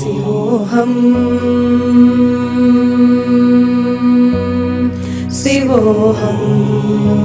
से हो हम से वो हम